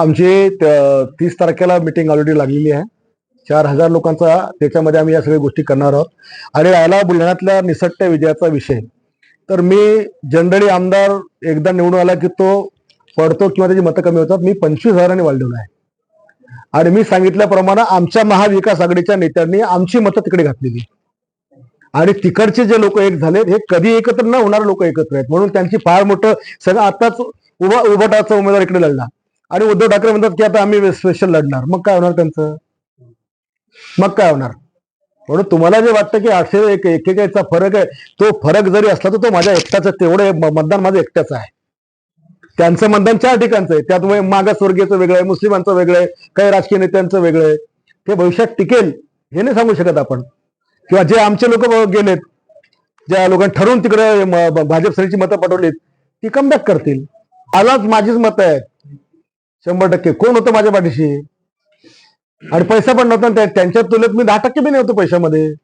आमची तीस तारखेला मिटिंग ऑलरेडी लागलेली आहे. चार हजार लोकांचा त्याच्यामध्ये आम्ही या सगळ्या गोष्टी करणार आहोत. आणि राहिला बुलढाण्यातल्या निसटत्या विजयाचा विषय. तर मी जनरली आमदार एकदा निवडून आला की तो पडतो किंवा त्याची मतं कमी होतात. मी पंचवीस हजारांनी वाढलेलो आहे. आणि मी सांगितल्याप्रमाणे आमच्या महाविकास आघाडीच्या नेत्यांनी आमची मतं तिकडे घातलेली. आणि तिकडचे जे लोक एक झालेत हे कधी एकत्र न होणारे लोक एकत्र आहेत. म्हणून त्यांची फार मोठं सगळं आताच उभा उभटाचा उमेदवार इकडे लढला. आणि उद्धव ठाकरे म्हणतात की आता आम्ही स्पेशल लढणार. मग काय होणार त्यांचं? मग काय होणार? म्हणून तुम्हाला जे वाटतं की आठशे एक एकेकाचा फरक आहे तो फरक जरी असला तर तो माझ्या एकट्याचा तेवढं मतदान माझं एकट्याचं आहे. त्यांचं मतदान चार ठिकाणचं आहे. त्यात मागासवर्गीयचं वेगळं आहे मुस्लिमांचं वेगळं आहे काही राजकीय नेत्यांचं वेगळं आहे. ते भविष्यात टिकेल हे नाही सांगू शकत आपण. किंवा जे आमचे लोक गेलेत ज्या लोकांनी ठरवून तिकडे भाजप सेनेची मतं पटवलीत ती कमबॅक करतील. आलाच माझीच मतं आहेत. शंभर टक्के. कोण होतं माझ्या पाठीशी? आणि पैसा पण नव्हता त्या- त्यांच्या तुलनेत मी दहा टक्के बी नव्हतो पैशामध्ये.